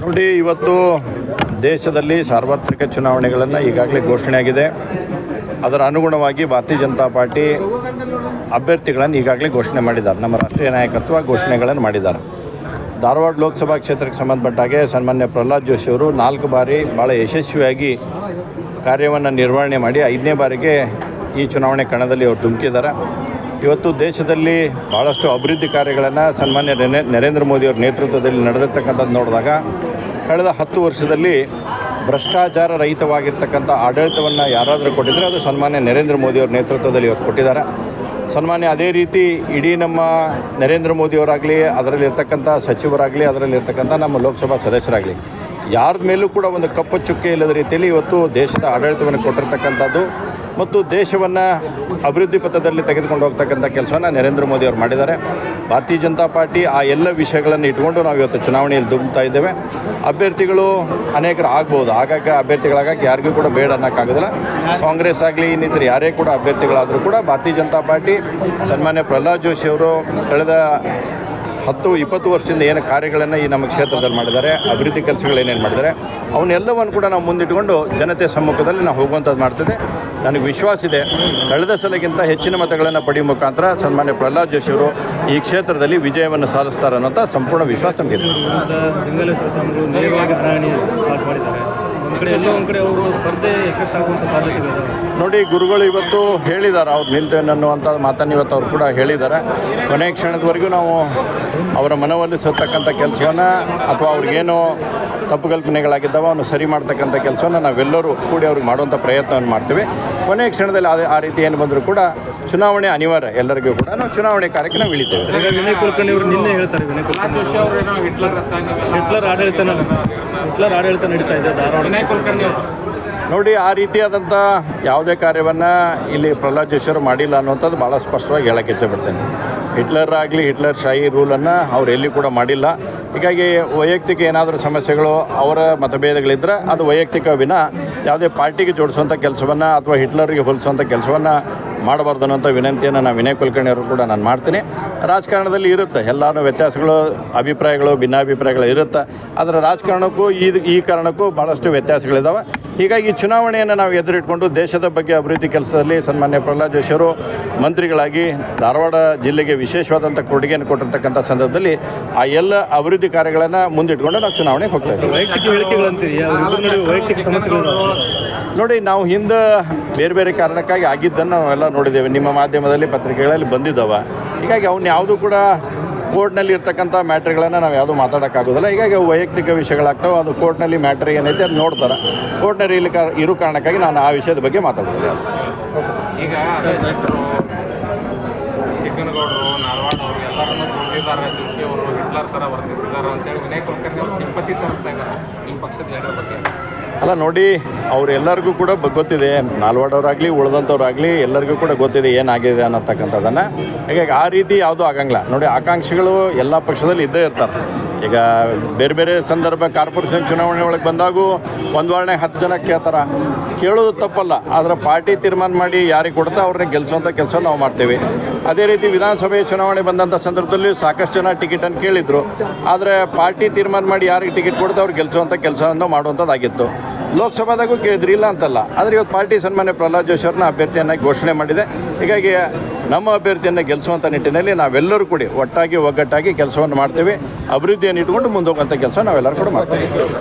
ನೋಡಿ, ಇವತ್ತು ದೇಶದಲ್ಲಿ ಸಾರ್ವತ್ರಿಕ ಚುನಾವಣೆಗಳನ್ನು ಈಗಾಗಲೇ ಘೋಷಣೆಯಾಗಿದೆ. ಅದರ ಅನುಗುಣವಾಗಿ ಭಾರತೀಯ ಜನತಾ ಪಾರ್ಟಿ ಅಭ್ಯರ್ಥಿಗಳನ್ನು ಈಗಾಗಲೇ ಘೋಷಣೆ ಮಾಡಿದ್ದಾರೆ. ನಮ್ಮ ರಾಷ್ಟ್ರೀಯ ನಾಯಕತ್ವ ಘೋಷಣೆಗಳನ್ನು ಮಾಡಿದ್ದಾರೆ. ಧಾರವಾಡ ಲೋಕಸಭಾ ಕ್ಷೇತ್ರಕ್ಕೆ ಸಂಬಂಧಪಟ್ಟಾಗೆ ಸನ್ಮಾನ್ಯ ಪ್ರಹ್ಲಾದ್ ಜೋಶಿ ಅವರು ನಾಲ್ಕು ಬಾರಿ ಭಾಳ ಯಶಸ್ವಿಯಾಗಿ ಕಾರ್ಯವನ್ನು ನಿರ್ವಹಣೆ ಮಾಡಿ ಐದನೇ ಬಾರಿಗೆ ಈ ಚುನಾವಣೆ ಕಣದಲ್ಲಿ ಅವರು ಧುಮುಕಿದ್ದಾರೆ. ಇವತ್ತು ದೇಶದಲ್ಲಿ ಭಾಳಷ್ಟು ಅಭಿವೃದ್ಧಿ ಕಾರ್ಯಗಳನ್ನು ಸನ್ಮಾನ್ಯ ನರೇ- ನರೇಂದ್ರ ಮೋದಿಯವರ ನೇತೃತ್ವದಲ್ಲಿ ನಡೆದಿರ್ತಕ್ಕಂಥದ್ದು ನೋಡಿದಾಗ ಕಳೆದ ಹತ್ತು ವರ್ಷದಲ್ಲಿ ಭ್ರಷ್ಟಾಚಾರ ರಹಿತವಾಗಿರ್ತಕ್ಕಂಥ ಆಡಳಿತವನ್ನು ಯಾರಾದರೂ ಕೊಟ್ಟಿದ್ದರೆ ಅದು ಸನ್ಮಾನ್ಯ ನರೇಂದ್ರ ಮೋದಿಯವ್ರ ನೇತೃತ್ವದಲ್ಲಿ ಇವತ್ತು ಕೊಟ್ಟಿದ್ದಾರೆ. ಸನ್ಮಾನ್ಯ ಅದೇ ರೀತಿ ಇಡೀ ನಮ್ಮ ನರೇಂದ್ರ ಮೋದಿಯವರಾಗಲಿ ಅದರಲ್ಲಿರ್ತಕ್ಕಂಥ ಸಚಿವರಾಗಲಿ ಅದರಲ್ಲಿರ್ತಕ್ಕಂಥ ನಮ್ಮ ಲೋಕಸಭಾ ಸದಸ್ಯರಾಗಲಿ ಯಾರ ಮೇಲೂ ಕೂಡ ಒಂದು ಕಪ್ಪು ಚುಕ್ಕೆ ಇಲ್ಲದ ರೀತಿಯಲ್ಲಿ ಇವತ್ತು ದೇಶದ ಆಡಳಿತವನ್ನು ಕೊಟ್ಟಿರ್ತಕ್ಕಂಥದ್ದು ಮತ್ತು ದೇಶವನ್ನು ಅಭಿವೃದ್ಧಿ ಪಥದಲ್ಲಿ ತೆಗೆದುಕೊಂಡು ಹೋಗ್ತಕ್ಕಂಥ ಕೆಲಸವನ್ನು ನರೇಂದ್ರ ಮೋದಿ ಅವರು ಮಾಡಿದ್ದಾರೆ. ಭಾರತೀಯ ಜನತಾ ಪಾರ್ಟಿ ಆ ಎಲ್ಲ ವಿಷಯಗಳನ್ನು ಇಟ್ಕೊಂಡು ನಾವು ಇವತ್ತು ಚುನಾವಣೆಯಲ್ಲಿ ದುಮ್ತಾ ಇದ್ದೇವೆ. ಅಭ್ಯರ್ಥಿಗಳು ಅನೇಕರು ಆಗ್ಬೋದು. ಆಗಾಗ ಅಭ್ಯರ್ಥಿಗಳಾಗಕ್ಕೆ ಯಾರಿಗೂ ಕೂಡ ಬೇಡ ಅನ್ನೋಕ್ಕಾಗೋದಿಲ್ಲ. ಕಾಂಗ್ರೆಸ್ ಆಗಲಿ, ಇನ್ನಿತರ ಯಾರೇ ಕೂಡ ಅಭ್ಯರ್ಥಿಗಳಾದರೂ ಕೂಡ ಭಾರತೀಯ ಜನತಾ ಪಾರ್ಟಿ ಸನ್ಮಾನ್ಯ ಪ್ರಹ್ಲಾದ್ ಜೋಶಿ ಅವರು ಕಳೆದ ಹತ್ತು, ಇಪ್ಪತ್ತು ವರ್ಷದಿಂದ ಏನು ಕಾರ್ಯಗಳನ್ನು ಈ ನಮ್ಮ ಕ್ಷೇತ್ರದಲ್ಲಿ ಮಾಡಿದ್ದಾರೆ, ಅಭಿವೃದ್ಧಿ ಕೆಲಸಗಳು ಏನೇನು ಮಾಡಿದ್ದಾರೆ, ಅವನ್ನೆಲ್ಲವನ್ನು ಕೂಡ ನಾವು ಮುಂದಿಟ್ಟುಕೊಂಡು ಜನತೆ ಸಮ್ಮುಖದಲ್ಲಿ ನಾವು ಹೋಗುವಂಥದ್ದು ಮಾಡ್ತದೆ. ನನಗೆ ವಿಶ್ವಾಸ ಇದೆ, ಕಳೆದ ಸಲಗಿಂತ ಹೆಚ್ಚಿನ ಮತಗಳನ್ನು ಪಡೆಯುವ ಮುಖಾಂತರ ಸನ್ಮಾನ್ಯ ಪ್ರಹ್ಲಾದ್ ಜೋಶಿ ಅವರು ಈ ಕ್ಷೇತ್ರದಲ್ಲಿ ವಿಜಯವನ್ನು ಸಾಧಿಸ್ತಾರೆ ಅನ್ನೋಂಥ ಸಂಪೂರ್ಣ ವಿಶ್ವಾಸ ನಮಗಿದೆ. ಕಡೆ ಎಲ್ಲೋ ಒಂದು ಕಡೆ ಅವರು ಸ್ಪರ್ಧೆ ಎಫೆಕ್ಟ್ ಆಗುವಂಥ ಸಾಧ್ಯತೆ ನೋಡಿ ಗುರುಗಳು ಇವತ್ತು ಹೇಳಿದ್ದಾರೆ ಅವ್ರು ನಿಲ್ತೇನೆ ಅನ್ನುವಂಥ ಮಾತನ್ನು ಇವತ್ತು ಅವ್ರು ಕೂಡ ಹೇಳಿದ್ದಾರೆ. ಕೊನೆ ಕ್ಷಣದವರೆಗೂ ನಾವು ಅವರ ಮನವೊಲಿಸತಕ್ಕಂಥ ಕೆಲಸವನ್ನು ಅಥವಾ ಅವ್ರಿಗೇನು ತಪ್ಪು ಕಲ್ಪನೆಗಳಾಗಿದ್ದಾವೆ ಅವನು ಸರಿ ಮಾಡ್ತಕ್ಕಂಥ ಕೆಲಸವನ್ನು ನಾವೆಲ್ಲರೂ ಕೂಡಿ ಅವ್ರಿಗೆ ಮಾಡುವಂಥ ಪ್ರಯತ್ನವನ್ನು ಮಾಡ್ತೀವಿ. ಕೊನೆಯ ಕ್ಷಣದಲ್ಲಿ ಅದೇ ಆ ರೀತಿ ಏನು ಬಂದರೂ ಕೂಡ ಚುನಾವಣೆ ಅನಿವಾರ್ಯ ಎಲ್ಲರಿಗೂ ಕೂಡ ನಾವು ಚುನಾವಣೆ ಕಾರ್ಯಕ್ಕೆ ನಾವು ಇಳಿತೇವೆ ವಿನಯ್ ಕುಲಕರ್ಣಿ ಅವರು ನಿನ್ನೆ ಹೇಳ್ತಾರೆ ವಿನಯ್ ಕುಲಕರ್ಣಿ ಹಿಟ್ಲರ್ ಆಡಳಿತ ಹಿಟ್ಲರ್ ಆಡಳಿತ ನಡೀತಾ ಇದೆ ಧಾರವಾಡ ಕುಲಕರ್ಣಿ ನೋಡಿ, ಆ ರೀತಿಯಾದಂಥ ಯಾವುದೇ ಕಾರ್ಯವನ್ನು ಇಲ್ಲಿ ಪ್ರಹ್ಲಾದ್ ಜೋಶಿಯವರು ಮಾಡಿಲ್ಲ ಅನ್ನುವಂಥದ್ದು ಭಾಳ ಸ್ಪಷ್ಟವಾಗಿ ಹೇಳಕ್ಕೆ ಇಚ್ಛೆಪಡ್ತೇನೆ. ಹಿಟ್ಲರ್ ಆಗಲಿ, ಹಿಟ್ಲರ್ ಶಾಹಿ ರೂಲನ್ನು ಅವ್ರು ಎಲ್ಲಿ ಕೂಡ ಮಾಡಿಲ್ಲ. ಹೀಗಾಗಿ ವೈಯಕ್ತಿಕ ಏನಾದರೂ ಸಮಸ್ಯೆಗಳು ಅವರ ಮತಭೇದಗಳಿದ್ದರೆ ಅದು ವೈಯಕ್ತಿಕ ವಿನ ಯಾವುದೇ ಪಾರ್ಟಿಗೆ ಜೋಡಿಸುವಂಥ ಕೆಲಸವನ್ನು ಅಥವಾ ಹಿಟ್ಲರ್ಗೆ ಹೋಲಿಸುವಂಥ ಕೆಲಸವನ್ನು ಮಾಡಬಾರ್ದು ಅನ್ನೋಂಥ ವಿನಂತಿಯನ್ನು ನಾನು ವಿನಯ್ ಕುಲಕರ್ಣಿ ಅವರು ಕೂಡ ನಾನು ಮಾಡ್ತೀನಿ. ರಾಜಕಾರಣದಲ್ಲಿ ಇರುತ್ತೆ. ಎಲ್ಲರೂ ವ್ಯತ್ಯಾಸಗಳು, ಅಭಿಪ್ರಾಯಗಳು, ಭಿನ್ನಾಭಿಪ್ರಾಯಗಳು ಇರುತ್ತೆ. ಆದರೆ ರಾಜಕಾರಣಕ್ಕೂ, ಈ ಈ ಕಾರಣಕ್ಕೂ ಭಾಳಷ್ಟು ವ್ಯತ್ಯಾಸಗಳಿದ್ದಾವೆ ಹೀಗಾಗಿ ಚುನಾವಣೆಯನ್ನು ನಾವು ಎದುರಿಟ್ಕೊಂಡು ದೇಶದ ಬಗ್ಗೆ ಅಭಿವೃದ್ಧಿ ಕೆಲಸದಲ್ಲಿ ಸನ್ಮಾನ್ಯ ಪ್ರಹ್ಲಾದ್ ಜೋಶಿ ಅವರು ಮಂತ್ರಿಗಳಾಗಿ ಧಾರವಾಡ ಜಿಲ್ಲೆಗೆ ವಿಶೇಷವಾದಂಥ ಕೊಡುಗೆಯನ್ನು ಕೊಟ್ಟಿರ್ತಕ್ಕಂಥ ಸಂದರ್ಭದಲ್ಲಿ ಆ ಎಲ್ಲ ಅಭಿವೃದ್ಧಿ ಕಾರ್ಯಗಳನ್ನು ಮುಂದಿಟ್ಕೊಂಡು ನಾವು ಚುನಾವಣೆಗೆ ಹೋಗ್ತಾ ಇದ್ದೀವಿ. ವೈಯಕ್ತಿಕ ಸಮಸ್ಯೆಗಳು ನೋಡಿ ನಾವು ಹಿಂದೆ ಬೇರೆ ಬೇರೆ ಕಾರಣಕ್ಕಾಗಿ ಆಗಿದ್ದನ್ನು ನಾವೆಲ್ಲ ನೋಡಿದ್ದೇವೆ. ನಿಮ್ಮ ಮಾಧ್ಯಮದಲ್ಲಿ ಪತ್ರಿಕೆಗಳಲ್ಲಿ ಬಂದಿದ್ದಾವೆ. ಹೀಗಾಗಿ ಅವನ್ನ ಯಾವುದೂ ಕೂಡ ಕೋರ್ಟ್ನಲ್ಲಿ ಇರ್ತಕ್ಕಂಥ ಮ್ಯಾಟ್ರ್ಗಳನ್ನು ನಾವು ಯಾವುದು ಮಾತಾಡೋಕ್ಕಾಗೋದಿಲ್ಲ. ಹೀಗಾಗಿ ವೈಯಕ್ತಿಕ ವಿಷಯಗಳಾಗ್ತವೆ. ಅದು ಕೋರ್ಟ್ನಲ್ಲಿ ಮ್ಯಾಟ್ರ್ ಏನೈತೆ ಅದು ನೋಡ್ತಾರೆ. ಕೋರ್ಟ್ನಲ್ಲಿ ಇಲ್ಲಿ ಇರೋ ಕಾರಣಕ್ಕಾಗಿ ನಾನು ಆ ವಿಷಯದ ಬಗ್ಗೆ ಮಾತಾಡ್ತೀನಿ. ಈಗ ಚಿಕ್ಕನಗೌಡರು ಅವರು ಎಲ್ಲರನ್ನೂ ಹಿಟ್ಲರ್ ಥರ ವರ್ತಿಸಿದ್ದಾರೆ ಅಂತೇಳಿ ವಿನಯ್ ಕುಲಕರ್ಣಿ ಅವರು ಸಿಂಪತಿ ತರ್ತಾ ಇದ್ದಾರೆ ನಿಮ್ಮ ಪಕ್ಷದ ಲೀಡರ್ ಬಗ್ಗೆ. ಅಲ್ಲ, ನೋಡಿ, ಅವರೆಲ್ಲರಿಗೂ ಕೂಡ ಗೊತ್ತಿದೆ. ನಾಲ್ವಾಡೋರಾಗಲಿ ಉಳಿದಂಥವ್ರಾಗಲಿ ಎಲ್ಲರಿಗೂ ಕೂಡ ಗೊತ್ತಿದೆ ಏನಾಗಿದೆ ಅನ್ನತಕ್ಕಂಥದ್ದನ್ನು. ಹಾಗಾಗಿ ಆ ರೀತಿ ಯಾವುದೂ ಆಗಂಗಿಲ್ಲ. ನೋಡಿ, ಆಕಾಂಕ್ಷಿಗಳು ಎಲ್ಲ ಪಕ್ಷದಲ್ಲಿ ಇದ್ದೇ ಇರ್ತಾರೆ. ಈಗ ಬೇರೆ ಬೇರೆ ಸಂದರ್ಭ ಕಾರ್ಪೊರೇಷನ್ ಚುನಾವಣೆ ಒಳಗೆ ಬಂದಾಗೂ ಒಂದು ವಾರನೇ ಹತ್ತು ಜನ ಕೇಳ್ತಾರೆ. ಕೇಳೋದು ತಪ್ಪಲ್ಲ, ಆದರೆ ಪಾರ್ಟಿ ತೀರ್ಮಾನ ಮಾಡಿ ಯಾರಿಗೆ ಕೊಡ್ತಾ ಅವ್ರನ್ನ ಗೆಲ್ಲಿಸೋಂಥ ಕೆಲಸ ನಾವು ಮಾಡ್ತೇವೆ. ಅದೇ ರೀತಿ ವಿಧಾನಸಭೆ ಚುನಾವಣೆ ಬಂದಂಥ ಸಂದರ್ಭದಲ್ಲಿ ಸಾಕಷ್ಟು ಜನ ಟಿಕೆಟನ್ನು ಕೇಳಿದರು. ಆದರೆ ಪಾರ್ಟಿ ತೀರ್ಮಾನ ಮಾಡಿ ಯಾರಿಗೆ ಟಿಕೆಟ್ ಕೊಡ್ತಾ ಅವ್ರು ಗೆಲ್ಲಿಸುವಂಥ ಕೆಲಸವನ್ನು ಮಾಡುವಂಥದ್ದಾಗಿತ್ತು ಲೋಕಸಭಾದಾಗೂ ಕೇಳಿದ್ರಿ, ಇಲ್ಲ ಅಂತಲ್ಲ. ಆದರೆ ಇವತ್ತು ಪಾರ್ಟಿ ಸನ್ಮಾನ್ಯ ಪ್ರಹ್ಲಾದ್ ಜೋಶಿ ಅವ್ರನ್ನ ಅಭ್ಯರ್ಥಿಯನ್ನಾಗಿ ಘೋಷಣೆ ಮಾಡಿದೆ. ಹೀಗಾಗಿ ನಮ್ಮ ಅಭ್ಯರ್ಥಿಯನ್ನು ಗೆಲ್ಲಿಸುವಂಥ ನಿಟ್ಟಿನಲ್ಲಿ ನಾವೆಲ್ಲರೂ ಕೂಡಿ ಒಟ್ಟಾಗಿ ಒಗ್ಗಟ್ಟಾಗಿ ಕೆಲಸವನ್ನು ಮಾಡ್ತೇವೆ. ಅಭಿವೃದ್ಧಿಯನ್ನು ಇಟ್ಕೊಂಡು ಮುಂದೋಗುವಂಥ ಕೆಲಸ ನಾವೆಲ್ಲರೂ ಕೂಡ ಮಾಡ್ತೇವೆ.